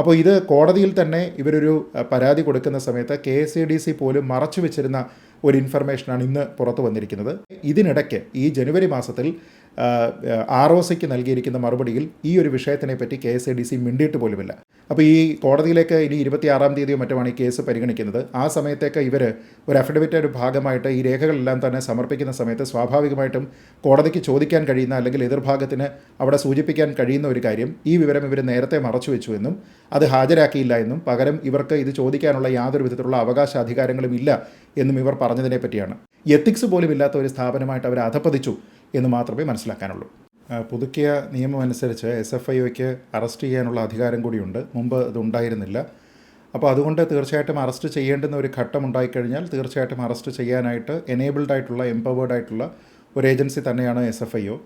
അപ്പോൾ ഇത് കോടതിയിൽ തന്നെ ഇവരൊരു പരാതി കൊടുക്കുന്ന സമയത്ത് K S A D C പോലും മറച്ചു വെച്ചിരുന്ന ഒരു ഇൻഫർമേഷനാണ് ഇന്ന് പുറത്തു വന്നിരിക്കുന്നത്. ഇതിനിടയ്ക്ക് ഈ ജനുവരി മാസത്തിൽ ആർ ഒ സിക്ക് നൽകിയിരിക്കുന്ന മറുപടിയിൽ ഈ ഒരു വിഷയത്തിനെ പറ്റി K S A D C മിണ്ടിയിട്ട് പോലുമില്ല. അപ്പോൾ ഈ കോടതിയിലേക്ക് ഇനി ഇരുപത്തിയാറാം തീയതിയോ മറ്റുമാണ് ഈ കേസ് പരിഗണിക്കുന്നത്. ആ സമയത്തേക്ക് ഇവർ ഒരു അഫിഡവിറ്റിന്റെ ഭാഗമായിട്ട് ഈ രേഖകളെല്ലാം തന്നെ സമർപ്പിക്കുന്ന സമയത്ത് സ്വാഭാവികമായിട്ടും കോടതിക്ക് ചോദിക്കാൻ കഴിയുന്ന അല്ലെങ്കിൽ എതിർഭാഗത്തിന് അവിടെ സൂചിപ്പിക്കാൻ കഴിയുന്ന ഒരു കാര്യം ഈ വിവരം ഇവർ നേരത്തെ മറച്ചു വെച്ചു എന്നും അത് ഹാജരാക്കിയില്ല എന്നും പകരം ഇവർക്ക് ഇത് ചോദിക്കാനുള്ള യാതൊരു വിധത്തിലുള്ള അവകാശ അധികാരങ്ങളും ഇല്ല എന്നും ഇവർ പറഞ്ഞതിനെ പറ്റിയാണ് എത്തിക്സ് പോലും ഇല്ലാത്ത ഒരു സ്ഥാപനമായിട്ട് അവർ അധപ്പതിച്ചു എന്ന് മാത്രമേ മനസ്സിലാക്കാനുള്ളൂ. പുതുക്കിയ നിയമം അനുസരിച്ച് എസ് എഫ് ഐ ഒക്ക് അറസ്റ്റ് ചെയ്യാനുള്ള അധികാരം കൂടിയുണ്ട്. മുമ്പ് ഇതുണ്ടായിരുന്നില്ല അപ്പോൾ അതുകൊണ്ട് തീർച്ചയായിട്ടും അറസ്റ്റ് ചെയ്യേണ്ടുന്ന ഒരു ഘട്ടം ഉണ്ടായിക്കഴിഞ്ഞാൽ തീർച്ചയായിട്ടും അറസ്റ്റ് ചെയ്യാനായിട്ട് എനേബിൾഡ് ആയിട്ടുള്ള എംപവേർഡ് ആയിട്ടുള്ള ഒരു ഏജൻസി തന്നെയാണ് എസ് എഫ് ഐ ഒ.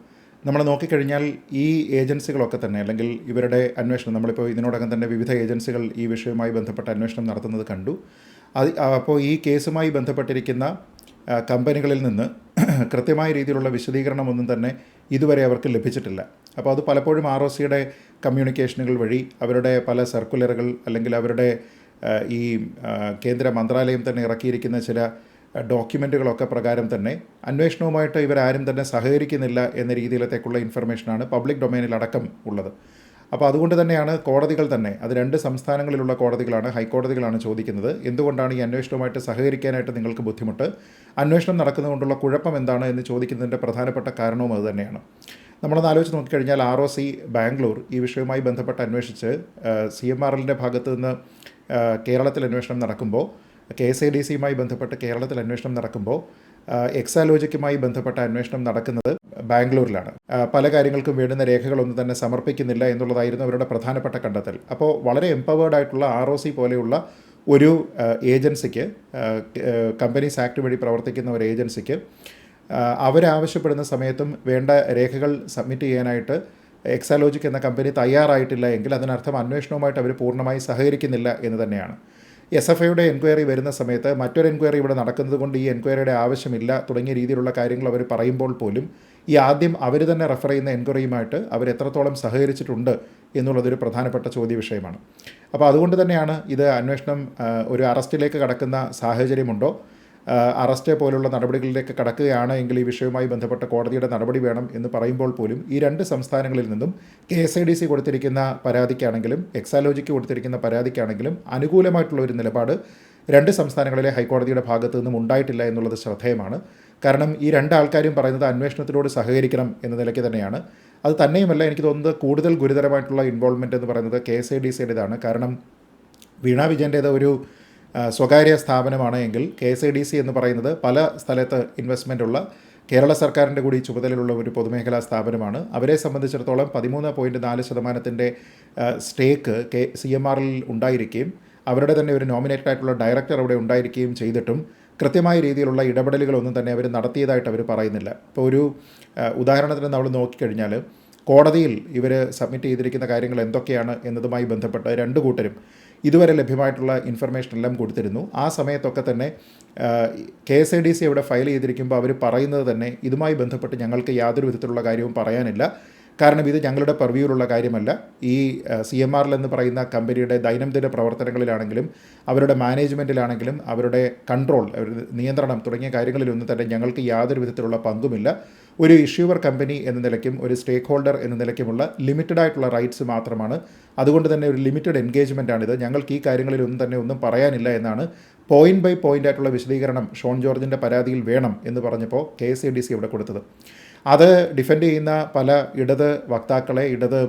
നമ്മൾ നോക്കിക്കഴിഞ്ഞാൽ ഈ ഏജൻസികളൊക്കെ തന്നെ അല്ലെങ്കിൽ ഇവരുടെ അന്വേഷണം നമ്മളിപ്പോൾ ഇതിനോടകം തന്നെ വിവിധ ഏജൻസികൾ ഈ വിഷയവുമായി ബന്ധപ്പെട്ട അന്വേഷണം നടത്തുന്നത് കണ്ടു. അത് അപ്പോൾ ഈ കേസുമായി ബന്ധപ്പെട്ടിരിക്കുന്ന കമ്പനികളിൽ നിന്ന് കൃത്യമായ രീതിയിലുള്ള വിശദീകരണം ഒന്നും തന്നെ ഇതുവരെ അവർക്ക് ലഭിച്ചിട്ടില്ല. അപ്പോൾ അത് പലപ്പോഴും ആർ ഒ സിയുടെ കമ്മ്യൂണിക്കേഷനുകൾ വഴി അവരുടെ പല സർക്കുലറുകൾ അല്ലെങ്കിൽ അവരുടെ ഈ കേന്ദ്ര മന്ത്രാലയം തന്നെ ഇറക്കിയിരിക്കുന്ന ചില ഡോക്യുമെന്റുകളൊക്കെ പ്രകാരം തന്നെ അന്വേഷണവുമായിട്ട് ഇവരാരും തന്നെ സഹകരിക്കുന്നില്ല എന്ന രീതിയിലത്തേക്കുള്ള ഇൻഫർമേഷനാണ് പബ്ലിക് ഡൊമൈനിലടക്കം ഉള്ളത്. അപ്പോൾ അതുകൊണ്ട് തന്നെയാണ് കോടതികൾ തന്നെ അത് രണ്ട് സംസ്ഥാനങ്ങളിലുള്ള കോടതികളാണ് ഹൈക്കോടതികളാണ് ചോദിക്കുന്നത്. എന്തുകൊണ്ടാണ് ഈ അന്വേഷണവുമായിട്ട് സഹകരിക്കാനായിട്ട് നിങ്ങൾക്ക് ബുദ്ധിമുട്ട്? അന്വേഷണം നടക്കുന്നതുകൊണ്ടുള്ള കുഴപ്പം എന്താണ് എന്ന് ചോദിക്കുന്നതിന്റെ പ്രധാനപ്പെട്ട കാരണവും അത് തന്നെയാണ്. നമ്മളൊന്ന് ആലോചിച്ച് നോക്കിക്കഴിഞ്ഞാൽ ആർ ഒ സി ബാംഗ്ലൂർ ഈ വിഷയവുമായി ബന്ധപ്പെട്ട് അന്വേഷിച്ച് സി എം ആർ എല്ലിന്റെ ഭാഗത്ത് നിന്ന് കേരളത്തിൽ അന്വേഷണം നടക്കുമ്പോൾ കെ എസ് ഐ ഡി സിയുമായി ബന്ധപ്പെട്ട് കേരളത്തിൽ അന്വേഷണം നടക്കുമ്പോൾ എക്സാലോജിക്കുമായി ബന്ധപ്പെട്ട അന്വേഷണം നടക്കുന്നത് ബാംഗ്ലൂരിലാണ്. പല കാര്യങ്ങൾക്കും വേണ്ടുന്ന രേഖകളൊന്നും തന്നെ സമർപ്പിക്കുന്നില്ല എന്നുള്ളതായിരുന്നു അവരുടെ പ്രധാനപ്പെട്ട കണ്ടെത്തൽ. അപ്പോൾ വളരെ എംപവേർഡ് ആയിട്ടുള്ള ആർ ഒ സി പോലെയുള്ള ഒരു ഏജൻസിക്ക് കമ്പനീസ് ആക്ട് വഴി പ്രവർത്തിക്കുന്ന ഒരു ഏജൻസിക്ക് അവരാവശ്യപ്പെടുന്ന സമയത്തും വേണ്ട രേഖകൾ സബ്മിറ്റ് ചെയ്യാനായിട്ട് എക്സാലോജിക് എന്ന കമ്പനി തയ്യാറായിട്ടില്ല എങ്കിൽ അതിനർത്ഥം അന്വേഷണവുമായിട്ട് അവർ പൂർണമായി സഹകരിക്കുന്നില്ല എന്ന് തന്നെയാണ്. എസ് എഫ് ഐയുടെ എൻക്വയറി വരുന്ന സമയത്ത് മറ്റൊരു എൻക്വയറി ഇവിടെ നടക്കുന്നത് കൊണ്ട് ഈ എൻക്വയറിയുടെ ആവശ്യമില്ല തുടങ്ങിയ രീതിയിലുള്ള കാര്യങ്ങൾ അവർ പറയുമ്പോൾ പോലും ഈ ആദ്യം അവർ തന്നെ റെഫർ ചെയ്യുന്ന എൻക്വയറിയുമായിട്ട് അവർ എത്രത്തോളം സഹകരിച്ചിട്ടുണ്ട് എന്നുള്ളതൊരു പ്രധാനപ്പെട്ട ചോദ്യ വിഷയമാണ്. അപ്പോൾ അതുകൊണ്ട് തന്നെയാണ് ഇത് അന്വേഷണം ഒരു അറസ്റ്റിലേക്ക് കടക്കുന്ന സാഹചര്യമുണ്ടോ? അറസ്റ്റ് പോലുള്ള നടപടികളിലേക്ക് കടക്കുകയാണ് എങ്കിൽ ഈ വിഷയവുമായി ബന്ധപ്പെട്ട കോടതിയുടെ നടപടി വേണം എന്ന് പറയുമ്പോൾ പോലും ഈ രണ്ട് സംസ്ഥാനങ്ങളിൽ നിന്നും K S I D C കൊടുത്തിരിക്കുന്ന പരാതിക്കാണെങ്കിലും എക്സാലോജിക്ക് കൊടുത്തിരിക്കുന്ന പരാതിക്കാണെങ്കിലും അനുകൂലമായിട്ടുള്ള ഒരു നിലപാട് രണ്ട് സംസ്ഥാനങ്ങളിലെ ഹൈക്കോടതിയുടെ ഭാഗത്തു നിന്നും ഉണ്ടായിട്ടില്ല എന്നുള്ളത് ശ്രദ്ധേയമാണ്. കാരണം ഈ രണ്ട് ആൾക്കാരും പറയുന്നത് അന്വേഷണത്തിനോട് സഹകരിക്കണം എന്ന നിലയ്ക്ക് തന്നെയാണ്. അത് തന്നെയുമല്ല എനിക്ക് തോന്നുന്നത് കൂടുതൽ ഗുരുതരമായിട്ടുള്ള ഇൻവോൾവ്മെന്റ് എന്ന് പറയുന്നത് കെ എസ് ഐ ഡി സിയുടേതാണ്. കാരണം വീണ വിജയന്റേത് ഒരു സ്വകാര്യ സ്ഥാപനമാണ് എങ്കിൽ K S I D C എന്ന് പറയുന്നത് പല സ്ഥലത്ത് ഇൻവെസ്റ്റ്മെന്റ് ഉള്ള കേരള സർക്കാരിന്റെ കൂടി ചുമതലയുള്ള ഒരു പൊതുമേഖലാ സ്ഥാപനമാണ്. അവരെ സംബന്ധിച്ചിടത്തോളം പതിമൂന്ന് പോയിന്റ് നാല് ശതമാനത്തിന്റെ സ്റ്റേക്ക് കെ സി എം ആറിൽ ഉണ്ടായിരിക്കുകയും അവരുടെ തന്നെ ഒരു നോമിനേറ്റഡ് ആയിട്ടുള്ള ഡയറക്ടർ അവിടെ ഉണ്ടായിരിക്കുകയും ചെയ്തിട്ടും കൃത്യമായ രീതിയിലുള്ള ഇടപെടലുകളൊന്നും തന്നെ അവർ നടത്തിയതായിട്ട് അവർ പറയുന്നില്ല. ഇപ്പോൾ ഒരു ഉദാഹരണത്തിന് നമ്മൾ നോക്കിക്കഴിഞ്ഞാൽ കോടതിയിൽ ഇവർ സബ്മിറ്റ് ചെയ്തിരിക്കുന്ന കാര്യങ്ങൾ എന്തൊക്കെയാണ് എന്നതുമായി ബന്ധപ്പെട്ട് രണ്ട് കൂട്ടരും ഇതുവരെ ലഭ്യമായിട്ടുള്ള ഇൻഫർമേഷൻ എല്ലാം കൊടുത്തിരുന്നു. ആ സമയത്തൊക്കെ തന്നെ K S I D C ഇവിടെ ഫയൽ ചെയ്തിരിക്കുമ്പോൾ അവർ പറയുന്നത് തന്നെ ഇതുമായി ബന്ധപ്പെട്ട് ഞങ്ങൾക്ക് യാതൊരു വിധത്തിലുള്ള കാര്യവും പറയാനില്ല. കാരണം ഇത് ഞങ്ങളുടെ പെർവ്യൂലുള്ള കാര്യമല്ല. ഈ സി എം ആറിൽ എന്ന് പറയുന്ന കമ്പനിയുടെ ദൈനംദിന പ്രവർത്തനങ്ങളിലാണെങ്കിലും അവരുടെ മാനേജ്മെന്റിലാണെങ്കിലും അവരുടെ കൺട്രോൾ അവരുടെ നിയന്ത്രണം തുടങ്ങിയ കാര്യങ്ങളിലൊന്നും തന്നെ ഞങ്ങൾക്ക് യാതൊരു വിധത്തിലുള്ള പങ്കുമില്ല. ഒരു ഇഷ്യൂവർ കമ്പനി എന്ന നിലയ്ക്കും ഒരു സ്റ്റേക്ക് ഹോൾഡർ എന്ന നിലയ്ക്കുമുള്ള ലിമിറ്റഡ് ആയിട്ടുള്ള റൈറ്റ്സ് മാത്രമാണ്. അതുകൊണ്ട് തന്നെ ഒരു ലിമിറ്റഡ് എൻഗേജ്മെന്റ് ആണിത്. ഞങ്ങൾക്ക് ഈ കാര്യങ്ങളിലൊന്നും തന്നെ ഒന്നും പറയാനില്ല എന്നാണ് പോയിന്റ് ബൈ പോയിന്റ് ആയിട്ടുള്ള വിശദീകരണം ഷോൺ ജോർജിന്റെ പരാതിയിൽ വേണം എന്ന് പറഞ്ഞപ്പോൾ K S C D C ഇവിടെ കൊടുത്തത്. അത് ഡിഫെൻഡ് ചെയ്യുന്ന പല ഇടത് വക്താക്കളെ ഇടത്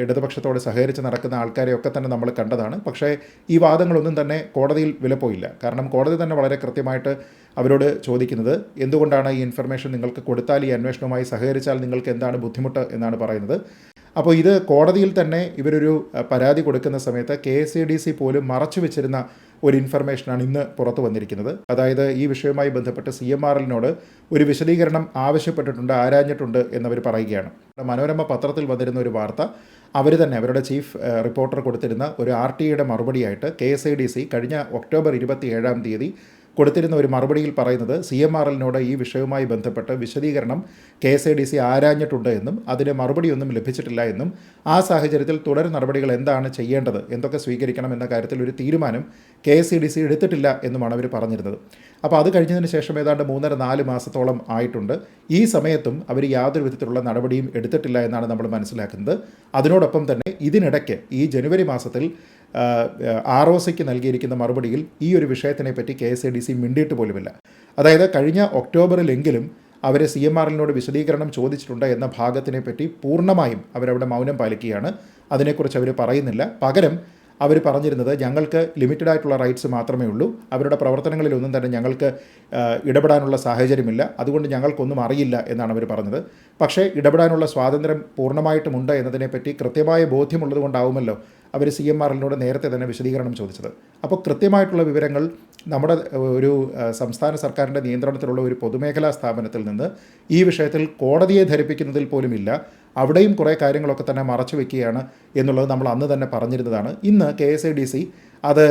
ഇടതുപക്ഷത്തോട് സഹകരിച്ച് നടക്കുന്ന ആൾക്കാരെയൊക്കെ തന്നെ നമ്മൾ കണ്ടതാണ്. പക്ഷേ ഈ വാദങ്ങളൊന്നും തന്നെ കോടതിയിൽ വിലപ്പോയില്ല. കാരണം കോടതി തന്നെ വളരെ കൃത്യമായിട്ട് അവരോട് ചോദിക്കുന്നത് എന്തുകൊണ്ടാണ് ഈ ഇൻഫർമേഷൻ നിങ്ങൾക്ക് കൊടുത്താൽ ഈ അന്വേഷണവുമായി സഹകരിച്ചാൽ നിങ്ങൾക്ക് എന്താണ് ബുദ്ധിമുട്ട് എന്നാണ് പറയുന്നത്. അപ്പോൾ ഇത് കോടതിയിൽ തന്നെ ഇവരൊരു പരാതി കൊടുക്കുന്ന സമയത്ത് K S A D C പോലും മറച്ചു വെച്ചിരുന്ന ഒരു ഇൻഫർമേഷനാണ് ഇന്ന് പുറത്തു വന്നിരിക്കുന്നത്. അതായത് ഈ വിഷയവുമായി ബന്ധപ്പെട്ട് സി എം എല്ലിനോട് ഒരു വിശദീകരണം ആവശ്യപ്പെട്ടിട്ടുണ്ട് ആരാഞ്ഞിട്ടുണ്ട് എന്നവർ പറയുകയാണ്. മനോരമ പത്രത്തിൽ വന്നിരുന്ന ഒരു വാർത്ത അവർ തന്നെ അവരുടെ ചീഫ് റിപ്പോർട്ടർ കൊടുത്തിരുന്ന ഒരു ആർ ടി ഐയുടെ മറുപടിയായിട്ട് K S I D C കഴിഞ്ഞ ഒക്ടോബർ ഇരുപത്തി ഏഴാം തീയതി കൊടുത്തിരുന്ന ഒരു മറുപടിയിൽ പറയുന്നത് സി എം ആർ എല്ലിനോട് ഈ വിഷയവുമായി ബന്ധപ്പെട്ട് വിശദീകരണം K S I D C ആരാഞ്ഞിട്ടുണ്ട് എന്നും അതിന് മറുപടിയൊന്നും ലഭിച്ചിട്ടില്ല എന്നും ആ സാഹചര്യത്തിൽ തുടർ നടപടികൾ എന്താണ് ചെയ്യേണ്ടത് എന്തൊക്കെ സ്വീകരിക്കണം എന്ന കാര്യത്തിൽ ഒരു തീരുമാനം K S E D C എടുത്തിട്ടില്ല എന്നുമാണ് അവർ പറഞ്ഞിരുന്നത്. അപ്പോൾ അത് കഴിഞ്ഞതിന് ശേഷം ഏതാണ്ട് മൂന്നര നാല് മാസത്തോളം ആയിട്ടുണ്ട്. ഈ സമയത്തും അവർ യാതൊരു വിധത്തിലുള്ള നടപടിയും എടുത്തിട്ടില്ല എന്നാണ് നമ്മൾ മനസ്സിലാക്കുന്നത്. അതിനോടൊപ്പം തന്നെ ഇതിനിടയ്ക്ക് ഈ ജനുവരി മാസത്തിൽ ആർ ഒ സിക്ക് നൽകിയിരിക്കുന്ന മറുപടിയിൽ ഈ ഒരു വിഷയത്തിനെ പറ്റി K S A D C മിണ്ടിയിട്ട് പോലുമില്ല. അതായത് കഴിഞ്ഞ ഒക്ടോബറിലെങ്കിലും അവരെ സി എം ആറിനോട് വിശദീകരണം ചോദിച്ചിട്ടുണ്ട് എന്ന ഭാഗത്തിനെ പറ്റി പൂർണമായും അവരവിടെ മൗനം പാലിക്കുകയാണ്. അതിനെക്കുറിച്ച് അവർ പറയുന്നില്ല. പകരം അവർ പറഞ്ഞിരുന്നത് ഞങ്ങൾക്ക് ലിമിറ്റഡ് ആയിട്ടുള്ള റൈറ്റ്സ് മാത്രമേ ഉള്ളൂ. അവരുടെ പ്രവർത്തനങ്ങളിലൊന്നും തന്നെ ഞങ്ങൾക്ക് ഇടപെടാനുള്ള സാഹചര്യമില്ല. അതുകൊണ്ട് ഞങ്ങൾക്കൊന്നും അറിയില്ല എന്നാണ് അവർ പറഞ്ഞത്. പക്ഷേ ഇടപെടാനുള്ള സ്വാതന്ത്ര്യം പൂർണമായിട്ടുമുണ്ട് എന്നതിനെപ്പറ്റി കൃത്യമായ ബോധ്യമുള്ളത് കൊണ്ടാവുമല്ലോ അവർ സി എം ആറിനോട് നേരത്തെ തന്നെ വിശദീകരണം ചോദിച്ചത്. അപ്പോൾ കൃത്യമായിട്ടുള്ള വിവരങ്ങൾ നമ്മുടെ ഒരു സംസ്ഥാന സർക്കാരിന്റെ നിയന്ത്രണത്തിലുള്ള ഒരു പൊതുമേഖലാ സ്ഥാപനത്തിൽ നിന്ന് ഈ വിഷയത്തിൽ കോടതിയെ ധരിപ്പിക്കുന്നതിൽ പോലുമില്ല അവിടെയും കുറേ കാര്യങ്ങളൊക്കെ തന്നെ മറച്ചു വെക്കുകയാണ് എന്നുള്ളത് നമ്മൾ അന്ന് തന്നെ പറഞ്ഞിരുന്നതാണ്. ഇന്ന് K S I D C അത്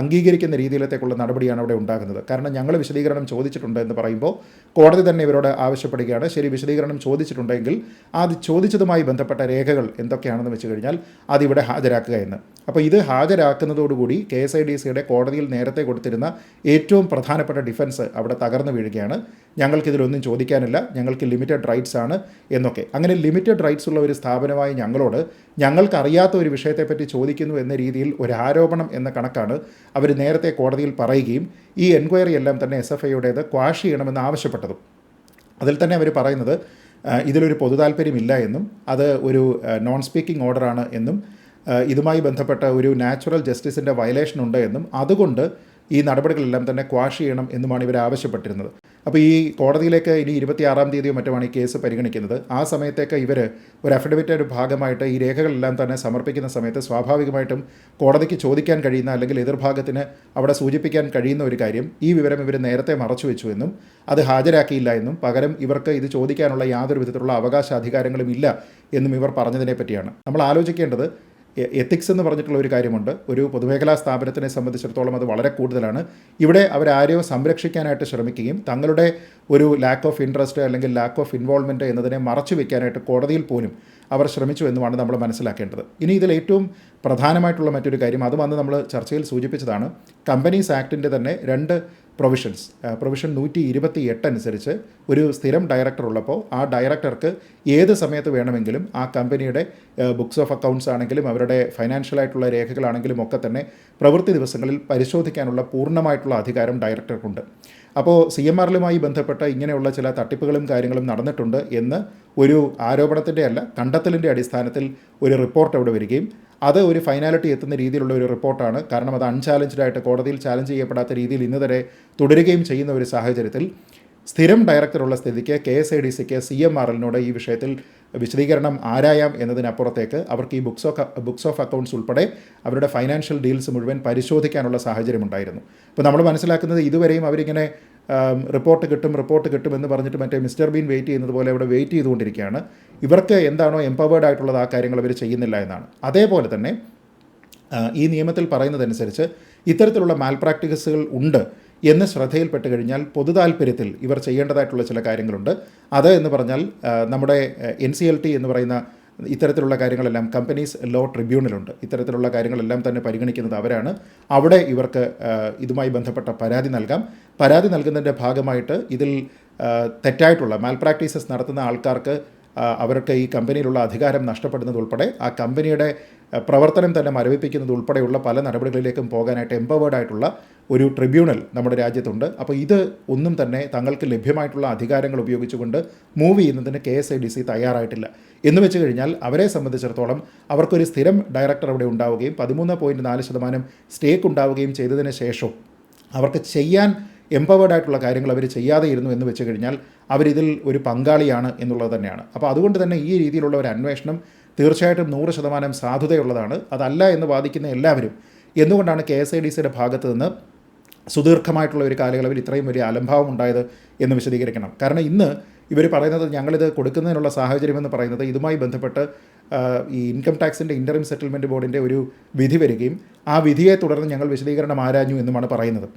അംഗീകരിക്കുന്ന രീതിയിലത്തേക്കുള്ള നടപടിയാണ് അവിടെ ഉണ്ടാകുന്നത്. കാരണം ഞങ്ങൾ വിശദീകരണം ചോദിച്ചിട്ടുണ്ട് എന്ന് പറയുമ്പോൾ കോടതി തന്നെ ഇവരോട് ആവശ്യപ്പെടുകയാണ്. ശരി വിശദീകരണം ചോദിച്ചിട്ടുണ്ടെങ്കിൽ അത് ചോദിച്ചതുമായി ബന്ധപ്പെട്ട രേഖകൾ എന്തൊക്കെയാണെന്ന് വെച്ച് കഴിഞ്ഞാൽ അതിവിടെ ഹാജരാക്കുക എന്ന്. അപ്പോൾ ഇത് ഹാജരാക്കുന്നതോടുകൂടി കെ എസ് ഐ ഡി സിയുടെ കോടതിയിൽ നേരത്തെ കൊടുത്തിരുന്ന ഏറ്റവും പ്രധാനപ്പെട്ട ഡിഫൻസ് അവിടെ തകർന്നു വീഴുകയാണ്. ഞങ്ങൾക്കിതിലൊന്നും ചോദിക്കാനില്ല. ഞങ്ങൾക്ക് ലിമിറ്റഡ് റൈറ്റ്സ് ആണ് എന്നൊക്കെ. അങ്ങനെ ലിമിറ്റഡ് റൈറ്റ്സ് ഉള്ള ഒരു സ്ഥാപനമായി ഞങ്ങളോട് ഞങ്ങൾക്കറിയാത്ത ഒരു വിഷയത്തെപ്പറ്റി ചോദിക്കുന്നു എന്ന രീതിയിൽ ഒരു ആരോപണം എന്ന കണക്കാണ് അവർ നേരത്തെ കോടതിയിൽ പറയുകയും ഈ എൻക്വയറി എല്ലാം തന്നെ എസ് എഫ് ഐയുടേത് ക്വാഷ് ചെയ്യണമെന്ന് ആവശ്യപ്പെട്ടതും. അതിൽ തന്നെ അവർ പറയുന്നത് ഇതിലൊരു പൊതു താല്പര്യമില്ല എന്നും അത് ഒരു നോൺ സ്പീക്കിംഗ് ഓർഡറാണ് എന്നും ഇതുമായി ബന്ധപ്പെട്ട ഒരു നാച്ചുറൽ ജസ്റ്റിസിന്റെ വയലേഷൻ ഉണ്ട് എന്നും അതുകൊണ്ട് ഈ നടപടികളെല്ലാം തന്നെ ക്വാഷ് ചെയ്യണം എന്നുമാണ് ഇവർ ആവശ്യപ്പെട്ടിരുന്നത്. അപ്പോൾ ഈ കോടതിയിലേക്ക് ഇനി ഇരുപത്തിയാറാം തീയതിയോ മറ്റുമാണ് ഈ കേസ് പരിഗണിക്കുന്നത്. ആ സമയത്തേക്ക് ഇവർ ഒരു അഫിഡവിറ്റിന്റെ ഭാഗമായിട്ട് ഈ രേഖകളെല്ലാം തന്നെ സമർപ്പിക്കുന്ന സമയത്ത് സ്വാഭാവികമായിട്ടും കോടതിക്ക് ചോദിക്കാൻ കഴിയുന്ന അല്ലെങ്കിൽ എതിർഭാഗത്തിന് അവിടെ സൂചിപ്പിക്കാൻ കഴിയുന്ന ഒരു കാര്യം ഈ വിവരം ഇവർ നേരത്തെ മറച്ചു വെച്ചു എന്നും അത് ഹാജരാക്കിയില്ല എന്നും പകരം ഇവർക്ക് ഇത് ചോദിക്കാനുള്ള യാതൊരു വിധത്തിലുള്ള അവകാശ അധികാരങ്ങളും ഇല്ല എന്നും ഇവർ പറഞ്ഞതിനെ പറ്റിയാണ്. നമ്മൾ ആലോചിക്കേണ്ടത് എത്തിക്സ് എന്ന് പറഞ്ഞിട്ടുള്ള ഒരു കാര്യമുണ്ട്. ഒരു പൊതുമേഖലാ സ്ഥാപനത്തിനെ സംബന്ധിച്ചിടത്തോളം അത് വളരെ കൂടുതലാണ്. ഇവിടെ അവരാരെയോ സംരക്ഷിക്കാനായിട്ട് ശ്രമിക്കുകയും തങ്ങളുടെ ഒരു ലാക്ക് ഓഫ് ഇൻട്രസ്റ്റ് അല്ലെങ്കിൽ ലാക്ക് ഓഫ് ഇൻവോൾവ്മെന്റ് എന്നതിനെ മറച്ചു വയ്ക്കാനായിട്ട് കോടതിയിൽ പോലും അവർ ശ്രമിച്ചു എന്നുമാണ് നമ്മൾ മനസ്സിലാക്കേണ്ടത്. ഇനി ഇതിൽ ഏറ്റവും പ്രധാനമായിട്ടുള്ള മറ്റൊരു കാര്യം അത് വന്ന് നമ്മൾ ചർച്ചയിൽ സൂചിപ്പിച്ചതാണ്. കമ്പനീസ് ആക്ടിന്റെ തന്നെ രണ്ട് പ്രൊവിഷൻസ് പ്രൊവിഷൻ നൂറ്റി ഇരുപത്തി എട്ട് അനുസരിച്ച് ഒരു സ്ഥിരം ഡയറക്ടർ ഉള്ളപ്പോൾ ആ ഡയറക്ടർക്ക് ഏത് സമയത്ത് വേണമെങ്കിലും ആ കമ്പനിയുടെ ബുക്സ് ഓഫ് അക്കൗണ്ട്സ് ആണെങ്കിലും അവരുടെ ഫൈനാൻഷ്യൽ ആയിട്ടുള്ള രേഖകളാണെങ്കിലും ഒക്കെ തന്നെ പ്രവൃത്തി ദിവസങ്ങളിൽ പരിശോധിക്കാനുള്ള പൂർണമായിട്ടുള്ള അധികാരം ഡയറക്ടർക്കുണ്ട് അപ്പോൾ സി എം ആറിലുമായി ബന്ധപ്പെട്ട ഇങ്ങനെയുള്ള ചില തട്ടിപ്പുകളും കാര്യങ്ങളും നടന്നിട്ടുണ്ട് എന്ന് ഒരു ആരോപണത്തിന്റെ അല്ല കണ്ടെത്തലിന്റെ അടിസ്ഥാനത്തിൽ ഒരു റിപ്പോർട്ട് അവിടെ വരികയും അത് ഒരു ഫൈനാലിറ്റി എത്തുന്ന രീതിയിലുള്ള ഒരു റിപ്പോർട്ടാണ്. കാരണം അത് അൺചാലഞ്ച്ഡ് ആയിട്ട് കോടതിയിൽ ചാലഞ്ച് ചെയ്യപ്പെടാത്ത രീതിയിൽ ഇന്ന് വരെ തുടരുകയും ചെയ്യുന്ന ഒരു സാഹചര്യത്തിൽ സ്ഥിരം ഡയറക്ടറുള്ള സ്ഥിതിക്ക് കെ എസ് ഐ ഡി സിക്ക് സി എം ആർ എല്ലിനോട് ഈ വിഷയത്തിൽ വിശദീകരണം ആരായാം എന്നതിനപ്പുറത്തേക്ക് അവർക്ക് ഈ books of books of accounts ഉൾപ്പെടെ അവരുടെ ഫൈനാൻഷ്യൽ ഡീൽസ് മുഴുവൻ പരിശോധിക്കാനുള്ള സാഹചര്യം ഉണ്ടായിരുന്നു. അപ്പോൾ നമ്മൾ മനസ്സിലാക്കുന്നത് ഇതുവരെയും അവരിങ്ങനെ റിപ്പോർട്ട് കിട്ടും റിപ്പോർട്ട് കിട്ടും എന്ന് പറഞ്ഞിട്ട് മറ്റേ മിസ്റ്റർ ബീൻ വെയിറ്റ് ചെയ്യുന്നത് പോലെ അവിടെ വെയിറ്റ് ചെയ്തുകൊണ്ടിരിക്കുകയാണ്. ഇവർക്ക് എന്താണോ എംപവേർഡ് ആയിട്ടുള്ളത് ആ കാര്യങ്ങൾ അവർ ചെയ്യുന്നില്ല എന്നാണ്. അതേപോലെ തന്നെ ഈ നിയമത്തിൽ പറയുന്നതനുസരിച്ച് ഇത്തരത്തിലുള്ള മാൽ പ്രാക്ടീസുകൾ ഉണ്ട്. എന്ന് ശ്രദ്ധയിൽപ്പെട്ട് കഴിഞ്ഞാൽ പൊതു താല്പര്യത്തിൽ ഇവർ ചെയ്യേണ്ടതായിട്ടുള്ള ചില കാര്യങ്ങളുണ്ട്. അത് എന്ന് പറഞ്ഞാൽ നമ്മുടെ എൻ സി എൽ ടി എന്ന് പറയുന്ന ഇത്തരത്തിലുള്ള കാര്യങ്ങളെല്ലാം കമ്പനീസ് ലോ ട്രിബ്യൂണലുണ്ട്. ഇത്തരത്തിലുള്ള കാര്യങ്ങളെല്ലാം തന്നെ പരിഗണിക്കുന്നത് അവരാണ്. അവിടെ ഇവർക്ക് ഇതുമായി ബന്ധപ്പെട്ട പരാതി നൽകാം. പരാതി നൽകുന്നതിന്റെ ഭാഗമായിട്ട് ഇതിൽ തെറ്റായിട്ടുള്ള മാൽ പ്രാക്ടീസസ് നടത്തുന്ന ആൾക്കാർക്ക് അവർക്ക് ഈ കമ്പനിയിലുള്ള അധികാരം നഷ്ടപ്പെടുന്നതുൾപ്പെടെ ആ കമ്പനിയുടെ പ്രവർത്തനം തന്നെ മരവിപ്പിക്കുന്നത് ഉൾപ്പെടെയുള്ള പല നടപടികളിലേക്കും പോകാനായിട്ട് എംപവേർഡ് ആയിട്ടുള്ള ഒരു ട്രിബ്യൂണൽ നമ്മുടെ രാജ്യത്തുണ്ട്. അപ്പോൾ ഇത് ഒന്നും തന്നെ തങ്ങൾക്ക് ലഭ്യമായിട്ടുള്ള അധികാരങ്ങൾ ഉപയോഗിച്ചുകൊണ്ട് മൂവ് ചെയ്യുന്നതിന് K S I D C തയ്യാറായിട്ടില്ല. എന്ന് വെച്ച് കഴിഞ്ഞാൽ അവരെ സംബന്ധിച്ചിടത്തോളം അവർക്കൊരു സ്ഥിരം ഡയറക്ടർ അവിടെ ഉണ്ടാവുകയും പതിമൂന്ന് പോയിന്റ് നാല് ശതമാനം സ്റ്റേക്ക് ഉണ്ടാവുകയും ചെയ്തതിന് ശേഷം അവർക്ക് ചെയ്യാൻ എംപവേർഡ് ആയിട്ടുള്ള കാര്യങ്ങൾ അവർ ചെയ്യാതെ ഇരുന്നു എന്ന് വെച്ച് കഴിഞ്ഞാൽ അവരിതിൽ ഒരു പങ്കാളിയാണ് എന്നുള്ളത് തന്നെയാണ്. അപ്പോൾ അതുകൊണ്ട് തന്നെ ഈ രീതിയിലുള്ള ഒരു അന്വേഷണം തീർച്ചയായിട്ടും നൂറ് ശതമാനം സാധുതയുള്ളതാണ്. അതല്ല എന്ന് വാദിക്കുന്ന എല്ലാവരും എന്തുകൊണ്ടാണ് കെ എസ് ഐ ഡി സിയുടെ ഭാഗത്ത് നിന്ന് സുദീർഘമായിട്ടുള്ള ഒരു കാലയളവിൽ ഇത്രയും വലിയ അലംഭാവം ഉണ്ടായത് എന്ന് വിശദീകരിക്കണം. കാരണം ഇന്ന് ഇവർ പറയുന്നത് ഞങ്ങളിത് കൊടുക്കുന്നതിനുള്ള സാഹചര്യമെന്ന് പറയുന്നത് ഇതുമായി ബന്ധപ്പെട്ട് ഈ ഇൻകം ടാക്സിന്റെ ഇന്ററിം സെറ്റിൽമെന്റ് ബോർഡിന്റെ ഒരു വിധി വരികയും ആ വിധിയെ തുടർന്ന് ഞങ്ങൾ വിശദീകരണം ആരാഞ്ഞു എന്നുമാണ് പറയുന്നത്.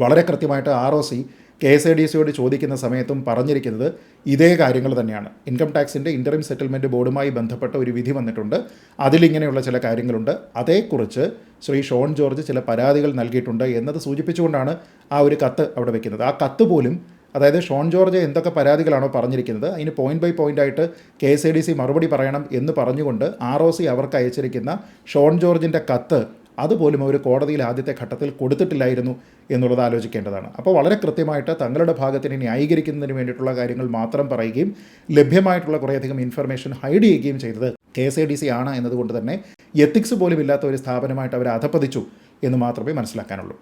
വളരെ കൃത്യമായിട്ട് R O C K S I D സിയോട് ചോദിക്കുന്ന സമയത്തും പറഞ്ഞിരിക്കുന്നത് ഇതേ കാര്യങ്ങൾ തന്നെയാണ്. ഇൻകം ടാക്സിന്റെ ഇന്ററിം സെറ്റിൽമെന്റ് ബോർഡുമായി ബന്ധപ്പെട്ട ഒരു വിധി വന്നിട്ടുണ്ട്. അതിലിങ്ങനെയുള്ള ചില കാര്യങ്ങളുണ്ട്. അതേക്കുറിച്ച് ശ്രീ ഷോൺ ജോർജ് ചില പരാതികൾ നൽകിയിട്ടുണ്ട് എന്നത് സൂചിപ്പിച്ചുകൊണ്ടാണ് ആ ഒരു കത്ത് അവിടെ വെക്കുന്നത്. ആ കത്ത് പോലും അതായത് ഷോൺ ജോർജ് എന്തൊക്കെ പരാതികളാണോ പറഞ്ഞിരിക്കുന്നത് അതിന് പോയിന്റ് ബൈ പോയിന്റ് ആയിട്ട് K S I D C മറുപടി പറയണം എന്ന് പറഞ്ഞുകൊണ്ട് ആർ ഒ സി അവർക്ക് അയച്ചിരിക്കുന്ന ഷോൺ ജോർജിന്റെ കത്ത് അതുപോലും അവർ കോടതിയിൽ ആദ്യത്തെ ഘട്ടത്തിൽ കൊടുത്തിട്ടില്ലായിരുന്നു എന്നുള്ളത് ആലോചിക്കേണ്ടതാണ്. അപ്പോൾ വളരെ കൃത്യമായിട്ട് തങ്ങളുടെ ഭാഗത്തിന് ന്യായീകരിക്കുന്നതിന് വേണ്ടിയിട്ടുള്ള കാര്യങ്ങൾ മാത്രം പറയുകയും ലഭ്യമായിട്ടുള്ള കുറേയധികം ഇൻഫർമേഷൻ ഹൈഡ് ചെയ്യുകയും ചെയ്തത് K S I D C ആണ് എന്നതുകൊണ്ട് തന്നെ എത്തിക്സ് പോലും ഇല്ലാത്ത ഒരു സ്ഥാപനമായിട്ട് അവർ അധപ്പതിച്ചു എന്ന് മാത്രമേ മനസ്സിലാക്കാനുള്ളൂ.